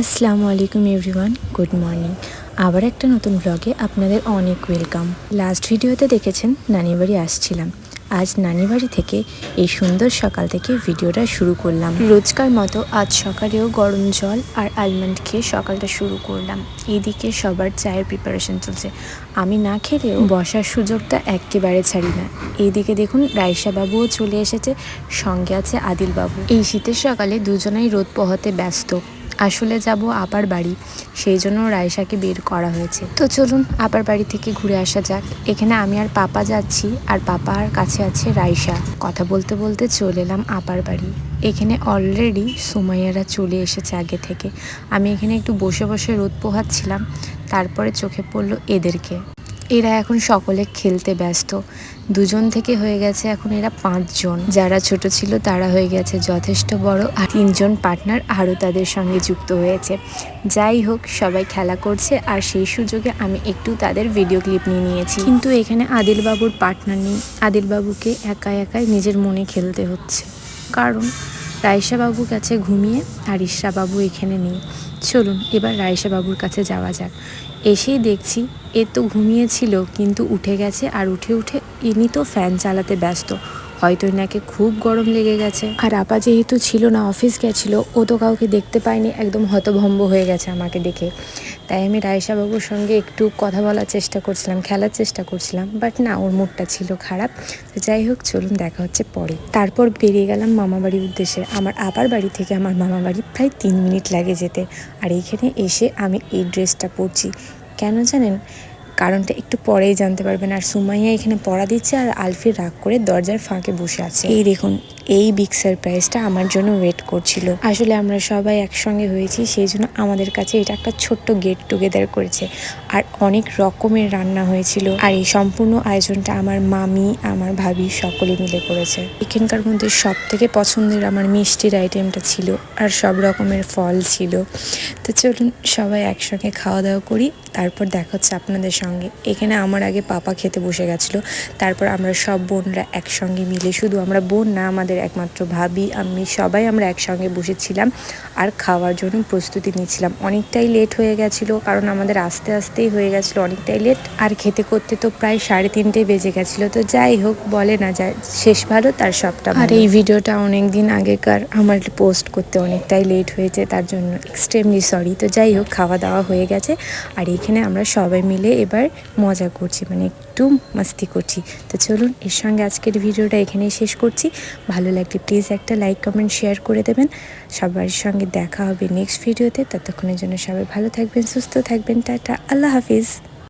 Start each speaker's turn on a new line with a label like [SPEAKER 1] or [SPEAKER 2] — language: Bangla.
[SPEAKER 1] আসসালামু আলাইকুম এভরিওয়ান, গুড মর্নিং। আবার একটা নতুন ব্লগে আপনাদের অনেক ওয়েলকাম লাস্ট ভিডিওতে দেখেছেন নানিবাড়ি আসছিলাম। আজ নানিবাড়ি থেকে এই সুন্দর সকাল থেকে ভিডিওটা শুরু করলাম। রোজকার মতো আজ সকালেও গরম জল আর আলমন্ড খেয়ে সকালটা শুরু করলাম। এদিকে সবার চায়ের প্রিপারেশন চলছে। আমি না খেলেও বসার সুযোগটা একেবারে ছাড়ি না। এইদিকে দেখুন রাইসা বাবুও চলে এসেছে, সঙ্গে আছে আদিল বাবু এই শীতের সকালে দুজনেই রোদ পোহাতে ব্যস্ত। আসলে যাব আপার বাড়ি। সেই জন্য রায়সাকে বের করা হয়েছে। তো চলুন আপার বাড়ি থেকে ঘুরে আসা যাক। এখানে আমি আর পাপা যাচ্ছি আর পাপার কাছে আছে রাইসা কথা বলতে বলতে চলে এলাম আপার বাড়ি। এখানে অলরেডি সুমাইয়ারা চলে এসেছে আগে থেকে। আমি এখানে একটু বসে বসে রোদ পোহাচ্ছিলাম। তারপরে চোখে পড়ল এদেরকে। এরা এখন সকলে খেলতে ব্যস্ত। দুজন থেকে হয়ে গেছে এখন এরা পাঁচজন। যারা ছোট ছিল তারা হয়ে গেছে যথেষ্ট বড় আর তিনজন পার্টনার আরও তাদের সঙ্গে যুক্ত হয়েছে। যাই হোক, সবাই খেলা করছে আর সেই সুযোগে আমি একটু তাদের ভিডিও ক্লিপ নিয়ে নিয়েছি। কিন্তু এখানে আদিলবাবুর পার্টনার নেই। আদিলবাবুকে একা একাই নিজের মনে খেলতে হচ্ছে। কারণ বাবু কাছে ঘুমিয়ে আর বাবু এখানে নেই। চলুন, এবার বাবুর কাছে যাওয়া যাক। এসেই দেখছি এ তো ঘুমিয়েছিল, কিন্তু উঠে গেছে আর উঠে উঠে ইনি তো ফ্যান চালাতে ব্যস্ত। হয়তো এনাকে খুব গরম লেগে গেছে। আর আপা যেহেতু ছিল না, অফিস গেছিল, ও তো কাউকে দেখতে পায়নি, একদম হতভম্ব হয়ে গেছে আমাকে দেখে। তাই আমি রায়সা বাবুর সঙ্গে একটু কথা বলার চেষ্টা করছিলাম, খেলার চেষ্টা করছিলাম বাট না, ওর মুডটা ছিল খারাপ। তো যাই হোক, চলুন দেখা হচ্ছে পরে। তারপর বেরিয়ে গেলাম মামাবাড়ির উদ্দেশ্যে। আমার আপার বাড়ি থেকে আমার মামাবাড়ি প্রায় তিন মিনিট লাগে যেতে। আর এইখানে এসে আমি এই ড্রেসটা পরছি। কেন জানেন? কারণটা একটু পরেই জানতে পারবেন। আর সুমাইয়া এখানে পড়া দিচ্ছে আর আলফি রাগ করে দরজার ফাঁকে বসে আছে। এই দেখুন এই বিগ সারপ্রাইজটা আমার জন্য ওয়েট করছিল। আসলে আমরা সবাই একসঙ্গে হয়েছি, সেই জন্য আমাদের কাছে এটা একটা ছোট্ট গেট টুগেদার করেছে। আর অনেক রকমের রান্না হয়েছিল। আর এই সম্পূর্ণ আয়োজনটা আমার মামি, আমার ভাবি সকলে মিলে করেছে। এখানকার মধ্যে সব থেকে পছন্দের আমার মিষ্টির আইটেমটা ছিল, আর সব রকমের ফল ছিল। তো চলুন সবাই একসঙ্গে খাওয়া দাওয়া করি, তারপর দেখা হচ্ছে আপনাদের সঙ্গে। এখানে আমার আগে পাপা খেতে বসে গেছিল, তারপর আমরা সব বোনরা একসঙ্গে মিলে, শুধু আমরা বোন না, আমাদের একমাত্র ভাবি আমি সবাই আমরা একসঙ্গে বসেছিলাম আর খাওয়ার জন্য প্রস্তুতি নিচ্ছিলাম অনেকটাই লেট হয়ে গেছিল কারণ আমাদের আস্তে আস্তেই হয়ে গেছিল অনেকটাই লেট আর খেতে করতে তো প্রায় সাড়ে তিনটে বেজে গেছিল তো যাই হোক বলে না যায় শেষ ভালো তার সবটা আর এই ভিডিওটা অনেক দিন আগেকার আমার পোস্ট করতে অনেকটাই লেট হয়েছে তার জন্য এক্সট্রিমলি সরি তো যাই হোক খাওয়া দাওয়া হয়ে গেছে আর এখানে আমরা সবাই মিলে এবার মজা করছি মানে একটু মাস্তি করছি। তো চলুন এর সঙ্গে আজকের ভিডিওটা এখানেই শেষ করছি। ভালো লাগলে প্লিজ একটা লাইক কমেন্ট শেয়ার করে দেবেন। সবার সঙ্গে দেখা হবে নেক্সট ভিডিওতে ততক্ষণের জন্য সবাই ভালো থাকবেন, সুস্থ থাকবেন। টাটা, আল্লাহ হাফিজ।